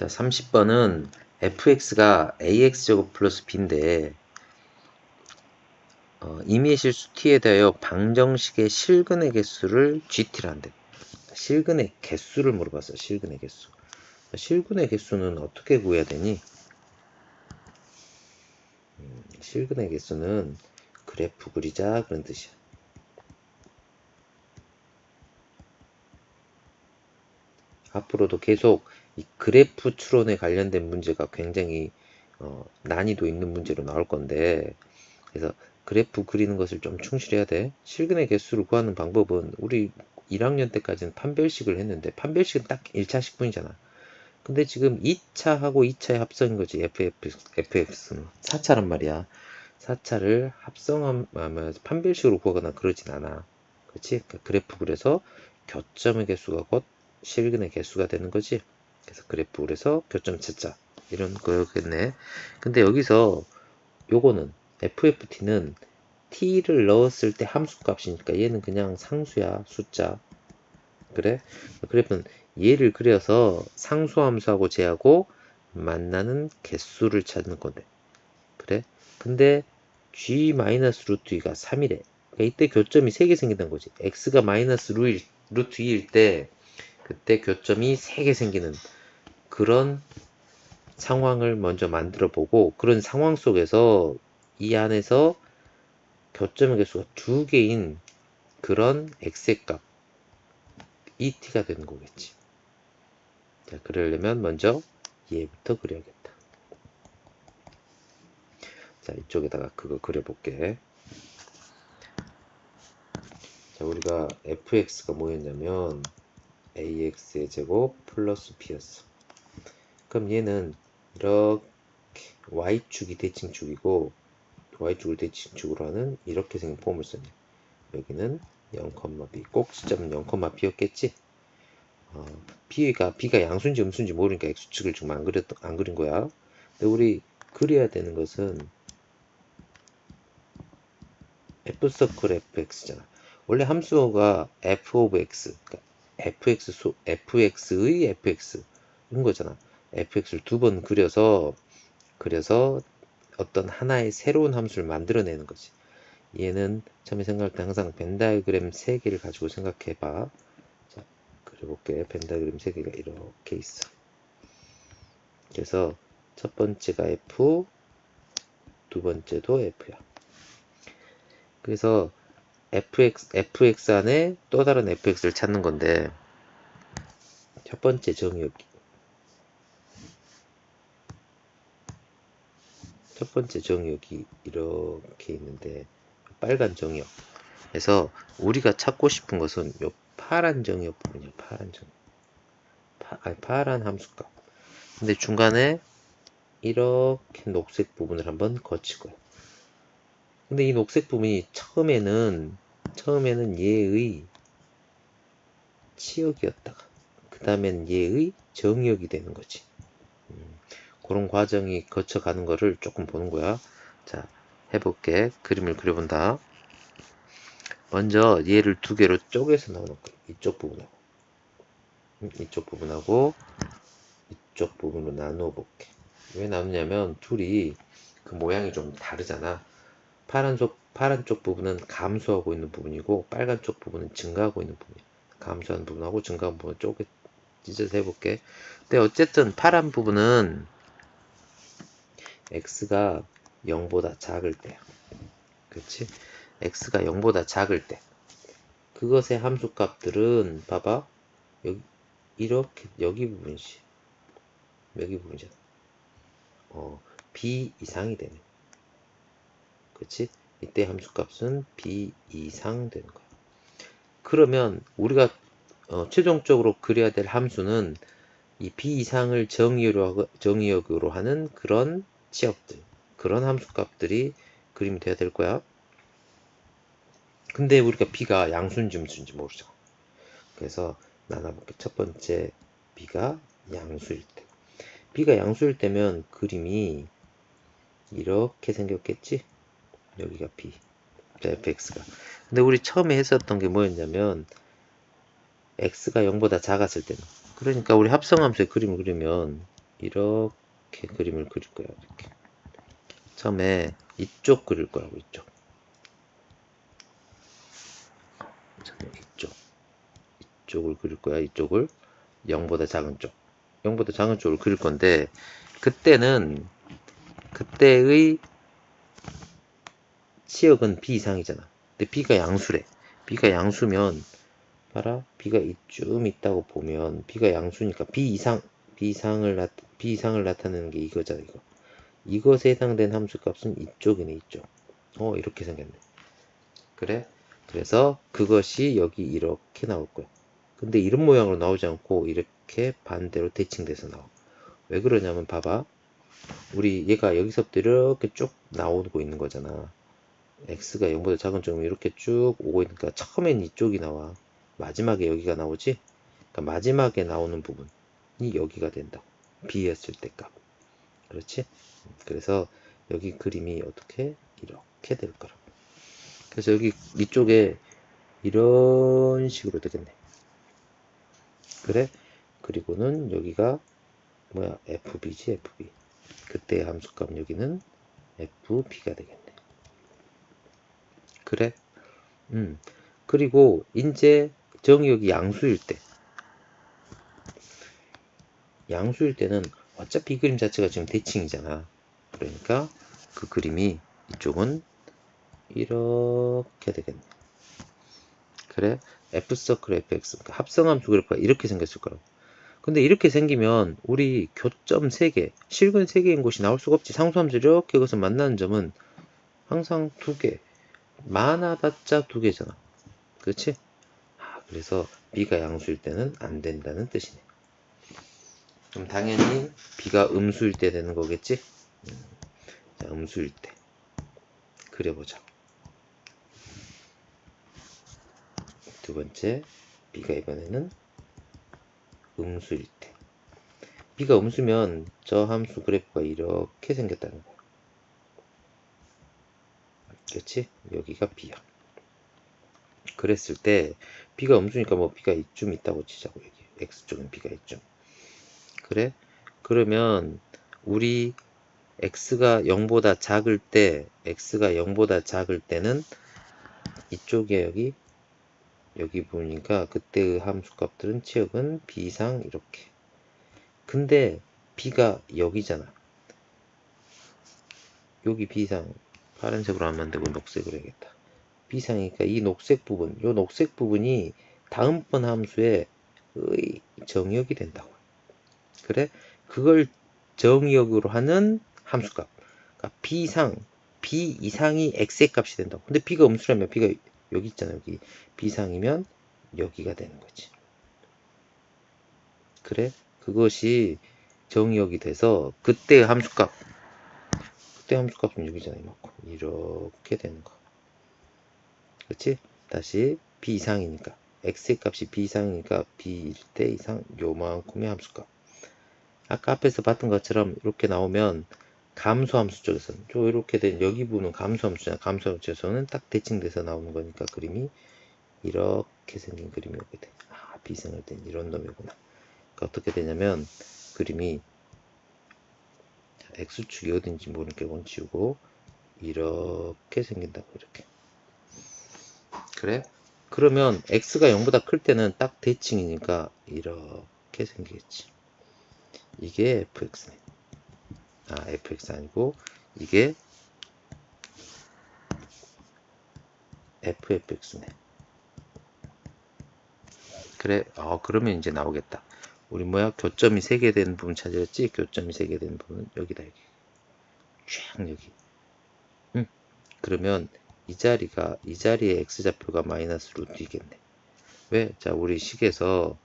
자, 30번은 fx가 ax제곱 플러스 b인데 어, 임의의 실수 t에 대하여 방정식의 실근의 개수를 gt란대. 실근의 개수를 물어봤어요. 실근의 개수. 실근의 개수는 어떻게 구해야 되니? 음, 실근의 개수는 그래프 그리자 그런 뜻이야. 앞으로도 계속 이 그래프 추론에 관련된 문제가 굉장히 어, 난이도 있는 문제로 나올 건데 그래서 그래프 그리는 것을 좀 충실해야 돼. 실근의 개수를 구하는 방법은 우리 1학년 때까지는 판별식을 했는데 판별식은 딱 1차 식분이잖아. 근데 지금 2차하고 2차의 합성인 거지. FF, FX는 4차란 말이야. 4차를 합성하면 판별식으로 구하거나 그러진 않아. 그렇지? 그러니까 그래프 그래서 교점의 개수가 곧 실근의 개수가 되는 거지. 그래서 그래프 그래서 교점 찾자. 이런 거겠네. 근데 여기서 요거는 FFT는 t를 넣었을 때 함수 값이니까 얘는 그냥 상수야 숫자 그래? 그러면 얘를 그려서 상수함수하고 제하고 만나는 개수를 찾는 건데 그래? 근데 g 마이너스 루트 2가 3이래 그러니까 이때 교점이 3개 생긴다는 거지 x가 마이너스 루트 2일 때 그때 교점이 3개 생기는 그런 상황을 먼저 만들어 보고 그런 상황 속에서 이 안에서 교점의 개수가 두 개인 그런 x의 값 et가 되는 거겠지. 자, 그러려면 먼저 얘부터 그려야겠다. 자, 이쪽에다가 그거 그려볼게. 자, 우리가 fx가 뭐였냐면 ax의 제곱 플러스 b였어. 그럼 얘는 이렇게 y축이 대칭축이고 y축을 대칭축으로 하는 이렇게 생긴 폼을 쓰네. 여기는 0,b 꼭 시점은 0,b였겠지? 어, b가 b가 양수인지 음수인지 모르니까 x축을 지금 안 그렸 안 그린 거야. 근데 우리 그려야 되는 것은 f 서클 fx잖아. 원래 함수가 f of x, 그러니까 fx 소, fx의 fx 이런 거잖아. Fx를 두 번 그려서 그려서 어떤 하나의 새로운 함수를 만들어내는 거지. 얘는 처음에 생각할 때 항상 벤 다이그램 3개를 가지고 생각해 봐. 자, 그려볼게. 벤 다이그램 3개가 이렇게 있어. 그래서 첫 번째가 F, 두 번째도 F야. 그래서 fx, fx 안에 또 다른 fx를 찾는 건데 첫 번째 정의역기 첫 번째 정의역이 이렇게 있는데 빨간 정의역. 그래서 우리가 찾고 싶은 것은 요 파란 정의역 부분이요 파란 정의역. 파, 아니, 파란 함수값. 근데 중간에 이렇게 녹색 부분을 한번 거예요 근데 이 녹색 부분이 처음에는 처음에는 얘의 치역이었다가 그 다음엔 얘의 정의역이 되는 거지 그런 과정이 거쳐가는 거를 조금 보는 거야. 자, 해볼게. 그림을 그려본다. 먼저 얘를 두 개로 쪼개서 나오는 거야. 이쪽 부분하고. 음, 이쪽 부분하고 이쪽 부분으로 나누어 볼게. 왜 나누냐면 둘이 그 모양이 좀 다르잖아. 파란 쪽, 파란 쪽 부분은 감소하고 있는 부분이고 빨간 쪽 부분은 증가하고 있는 부분이야. 감소하는 부분하고 증가하는 부분 쪼개 찢어서 해볼게. 근데 어쨌든 파란 부분은 x가 0보다 작을 때. 그렇지? x가 0보다 작을 때. 그것의 함수값들은 봐봐. 여기 이렇게 여기 부분이지. 여기 부분이잖아 어, b 이상이 되네 그렇지? 이때 함수값은 b 이상 되는 거야. 그러면 우리가 어, 최종적으로 그려야 될 함수는 이 b 이상을 정의역으로 하는 그런 지역들 그런 함수값들이 그림이 돼야 될 거야. 근데 우리가 b가 양수인지 음수인지 모르죠. 그래서 나눠볼게. 첫 번째 b가 양수일 때. b가 양수일 때면 그림이 이렇게 생겼겠지? 여기가 b. 자, fx가. 근데 우리 처음에 했었던 게 뭐였냐면 x가 0보다 작았을 때는 그러니까 우리 합성함수의 그림을 그리면 이렇게 그림을 그릴 거야. 이렇게. 처음에 이쪽 그릴 거라고 이쪽. 이쪽. 이쪽을 그릴 거야. 이쪽을 0보다 작은 쪽. 0보다 작은 쪽을 그릴 건데 그때는 그때의 치역은 b 이상이잖아. 근데 b가 양수래. b가 양수면 봐라 b가 이쯤 있다고 보면 b가 양수니까 b 이상 b 이상을 나 b 이상을 나타내는 게 이거잖아 이거. 이것에 해당되는 함수 값은 이쪽이네 이쪽. 어 이렇게 생겼네. 그래? 그래서 그것이 여기 이렇게 나올 거야. 근데 이런 모양으로 나오지 않고 이렇게 반대로 대칭돼서 나와. 왜 그러냐면 봐봐. 우리 얘가 여기서부터 이렇게 쭉 나오고 있는 거잖아. x가 0보다 작은 쪽이면 이렇게 쭉 오고 있으니까 처음엔 이쪽이 나와. 마지막에 여기가 나오지? 그러니까 마지막에 나오는 부분 이 여기가 된다고. b였을 때 값. 그렇지? 그래서 여기 그림이 어떻게? 이렇게 될 거라고. 그래서 여기 이쪽에 이런 식으로 되겠네. 그래? 그리고는 여기가 뭐야? fb지, fb. 그때의 함수값 여기는 fb가 되겠네. 그래? 음. 그리고 이제 정의역이 양수일 때 양수일 때는 어차피 이 그림 자체가 지금 대칭이잖아. 그러니까 그 그림이 이쪽은 이렇게 되겠네. 그래? f서클 fx 그러니까 합성함수 그래프가 이렇게 생겼을 거라고. 근데 이렇게 생기면 우리 교점 3개, 실근 3개인 곳이 나올 수가 없지. 상수함수 이렇게 여기서 만나는 점은 항상 2개, 많아봤자 2개잖아. 그렇지? 아, 그래서 b가 양수일 때는 안 된다는 뜻이네. 그럼 당연히 b가 음수일 때 되는 거겠지? 음, 자, 음수일 때 그려보자. 두 번째 b가 이번에는 음수일 때 b가 음수면 저 함수 그래프가 이렇게 생겼다는 거야. 그렇지? 여기가 b야. 그랬을 때 b가 음수니까 뭐 b가 이쯤 있다고 치자고 여기 x쪽은 b가 이쯤. 그래? 그러면 우리 x가 0보다 작을 때 x가 0보다 작을 때는 이쪽에 여기 여기 보니까 그때의 함수 값들은 치역은 b 이상 이렇게. 근데 b가 여기잖아. 여기 b 이상 파란색으로 하면 되고 녹색으로 해야겠다. b 이상이니까 이 녹색 부분 요 녹색 부분이 다음번 함수의 정역이 된다고 그래? 그걸 정의역으로 하는 함수값. 그러니까 b 이상 b 이상이 x의 값이 된다고. 근데 b가 음수라면 b가 여기 있잖아 여기. B 이상이면 여기가 되는 거지. 그래? 그것이 정의역이 돼서 그때의 함수값 그때 함수값은 여기잖아 이만큼. 이렇게 되는 거. 그렇지 다시 b 이상이니까. X의 값이 b 이상이니까 b일 때 이상 요만큼의 함수값 아까 앞에서 봤던 것처럼 이렇게 나오면 감소함수 쪽에서는 저 이렇게 된 여기 부분은 감소함수잖아. 감소함수에서는 딱 대칭돼서 나오는 거니까 그림이 이렇게 생긴 그림이 오게 돼. 아, 비생을 된 이런 놈이구나. 그러니까 어떻게 되냐면 그림이 x축이 어딘지 모르는 게원 치우고 이렇게 생긴다고 이렇게. 그래? 그러면 x가 0보다 클 때는 딱 대칭이니까 이렇게 생기겠지. 이게 fx네. 아, fx 아니고 이게 ffx네. 그래, 어, 그러면 이제 나오겠다. 우리 뭐야? 교점이 3개 되는 부분 찾았지? 교점이 3개 되는 부분 여기다 여기. 쫙 여기. 응. 그러면 이 자리가 이 자리에 x좌표가 마이너스 루트 이겠네. 왜? 자, 우리 식에서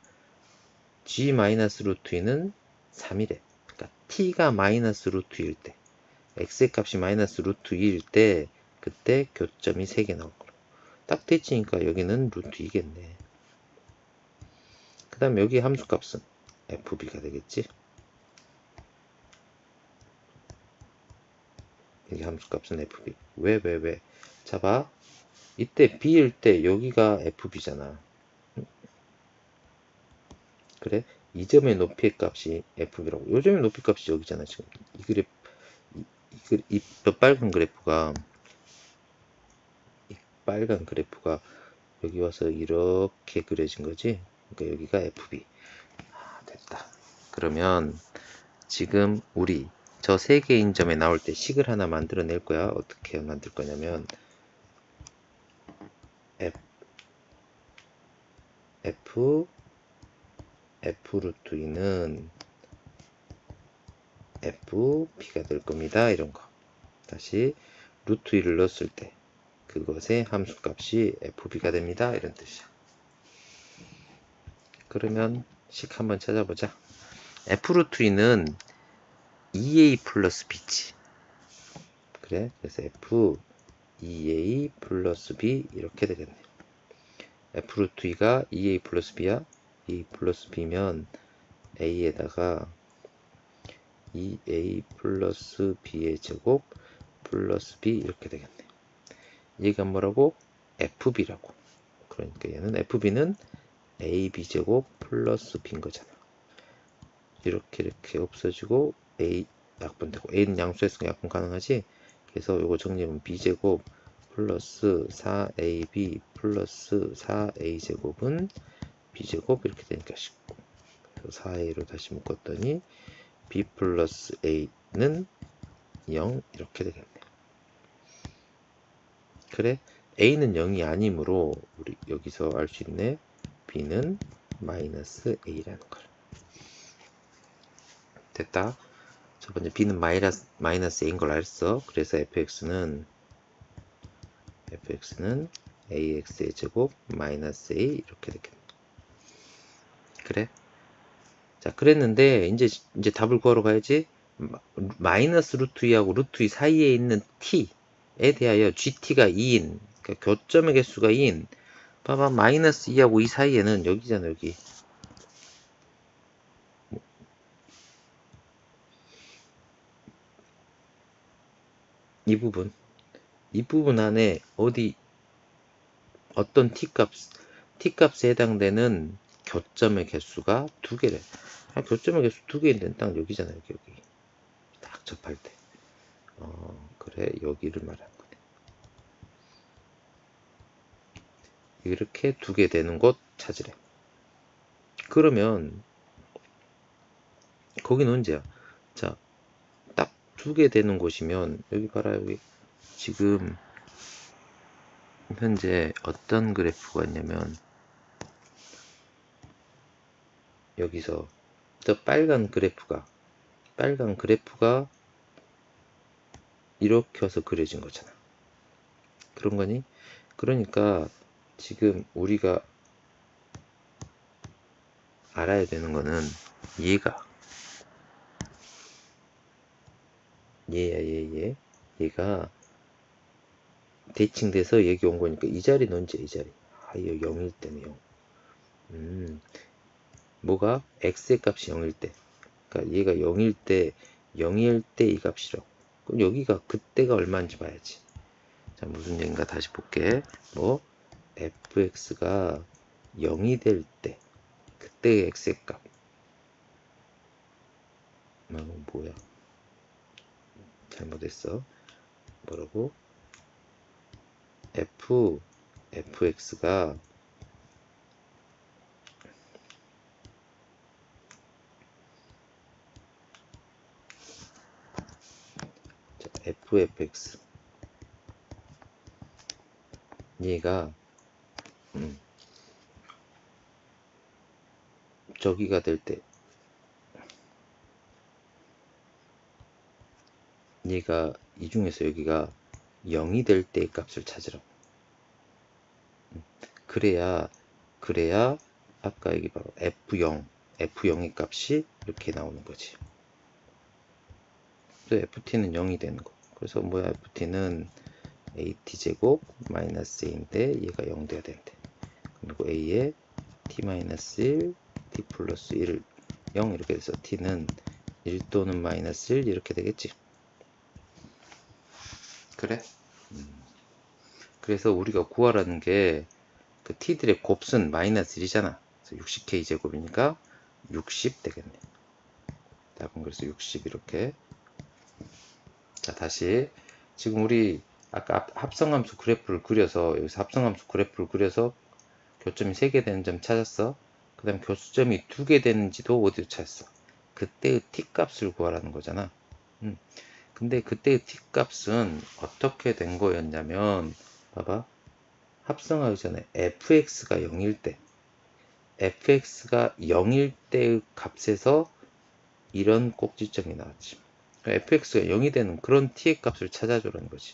g 마이너스 루트 2는 3이래. 그러니까 t가 마이너스 루트 1일 때, x의 값이 마이너스 루트 2일 때, 그때 교점이 3개 나올 거로. 딱 대치니까 여기는 루트 2겠네. 그 다음 여기 함수 값은 fb가 되겠지. 여기 함수 값은 fb. 왜, 왜, 왜? 자, 봐. 이때 b일 때 여기가 fb잖아. 그래? 이 점의 높이 값이 fb라고. 요 점의 높이 값이 여기잖아 지금. 이 그래프 이, 이, 그래- 이 빨간 그래프가 이 빨간 그래프가 여기 와서 이렇게 그려진 거지. 그러니까 여기가 fb. 아, 됐다. 그러면 지금 우리 저 세 개인 점에 나올 때 식을 하나 만들어 낼 거야. 어떻게 만들 거냐면 f f f 루트 2는 fb가 될 겁니다. 이런 거. 다시 루트 2를 넣었을 때 그것의 함수값이 fb가 됩니다. 이런 뜻이야. 그러면 식 한번 찾아보자. f 루트 2는 2a 플러스 b지. 그래. 그래서 f 2a 플러스 b 이렇게 되겠네. f 루트 2가 2a 플러스 b야. 2 플러스 b면 a에다가 2a 플러스 b의 제곱 플러스 b 이렇게 되겠네. 얘가 뭐라고? fb라고. 그러니까 얘는 fb는 ab 제곱 플러스 b인 거잖아. 이렇게 이렇게 없어지고 a 약분되고 a는 양수에서 약분 가능하지. 그래서 요거 정리하면 b 제곱 플러스 4ab 플러스 4a 제곱은 b제곱 이렇게 되니까 19 그래서 4a로 다시 묶었더니 b 플러스 a는 0 이렇게 되겠네 그래 a는 0이 아니므로 우리 여기서 알 수 있네. B는 마이너스 a라는 걸. 됐다. 첫 번째 b는 마이너스 a인 걸 알았어. 그래서 fx는 fx는 ax의 제곱 마이너스 a 이렇게 되겠네 그래? 자 그랬는데 이제 이제 답을 구하러 가야지. 마- 마이너스 루트 2하고 루트 2 사이에 있는 t에 대하여 gt가 2인 그러니까 교점의 개수가 2인. 봐봐 마이너스 2하고 2 사이에는 여기잖아 여기. 이 부분. 이 부분 안에 어디 어떤 t값 t값에 해당되는 교점의 개수가 두 개래. 아, 교점의 개수 두 개인데 딱 여기잖아 여기 여기 딱 접할 때. 어 그래 여기를 말하는 거네. 이렇게 두 개 되는 곳 찾으래. 그러면 거기는 언제야? 자, 딱 두 개 되는 곳이면 여기 봐라 여기 지금 현재 어떤 그래프가 있냐면 여기서 저 빨간 그래프가 빨간 그래프가 이렇게 와서 그려진 거잖아. 그런 거니? 그러니까 지금 우리가 알아야 되는 거는 얘가 얘야 얘 얘. 얘가 대칭돼서 여기 온 거니까 이 자리는 언제 이 자리? 아 이거 0일 때네 0. 음. 뭐가 x의 값이 0일 때. 그러니까 얘가 0일 때 0일 때 이 값이라고. 그럼 여기가 그때가 얼마인지 봐야지. 자, 무슨 얘기인가 다시 볼게. 뭐 fx가 0이 될 때 그때의 x의 값. 아, 뭐야? 잘못했어. 뭐라고? f fx가 자, ffx 얘가 음, 저기가 될 때 얘가 이 중에서 여기가 0이 될 때의 값을 찾으라고. 음, 그래야 그래야 아까 여기 바로 f0 f0의 값이 이렇게 나오는 거지. 그래서 ft는 0이 되는 거 그래서 뭐야 ft는 at제곱 마이너스 a인데 얘가 0 돼야 되는데 그리고 a에 t 마이너스 1 t 플러스 1을 0 이렇게 돼서 t는 1 또는 마이너스 1 이렇게 되겠지 그래 음. 그래서 우리가 구하라는 게 그 t들의 곱순 마이너스 1이잖아 그래서 60k 제곱이니까 60 되겠네. 자, 그럼 그래서 60 이렇게. 자, 다시 지금 우리 아까 합- 합성함수 그래프를 그려서 여기서 합성함수 그래프를 그려서 교점이 3개 되는 점 찾았어. 그 다음 교수점이 2개 되는지도 어디로 찾았어. 그때의 t 값을 구하라는 거잖아. 음. 근데 그때의 t 값은 어떻게 된 거였냐면 봐봐. 합성하기 전에 fx가 0일 때 fx가 0일 때의 값에서 이런 꼭지점이 나왔지. 그러니까 fx가 0이 되는 그런 t의 값을 찾아주라는 거지.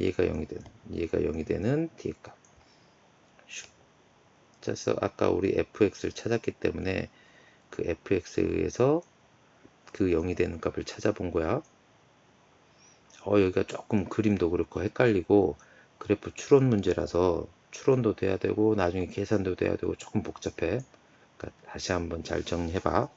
얘가 0이 되는, 얘가 0이 되는 t의 값. 슉. 그래서 아까 우리 fx를 찾았기 때문에 그 fx에서 그 0이 되는 값을 찾아본 거야. 어, 여기가 조금 그림도 그렇고 헷갈리고 그래프 추론 문제라서 추론도 돼야 되고 나중에 계산도 돼야 되고 조금 복잡해. 그러니까 다시 한번 잘 정리해봐.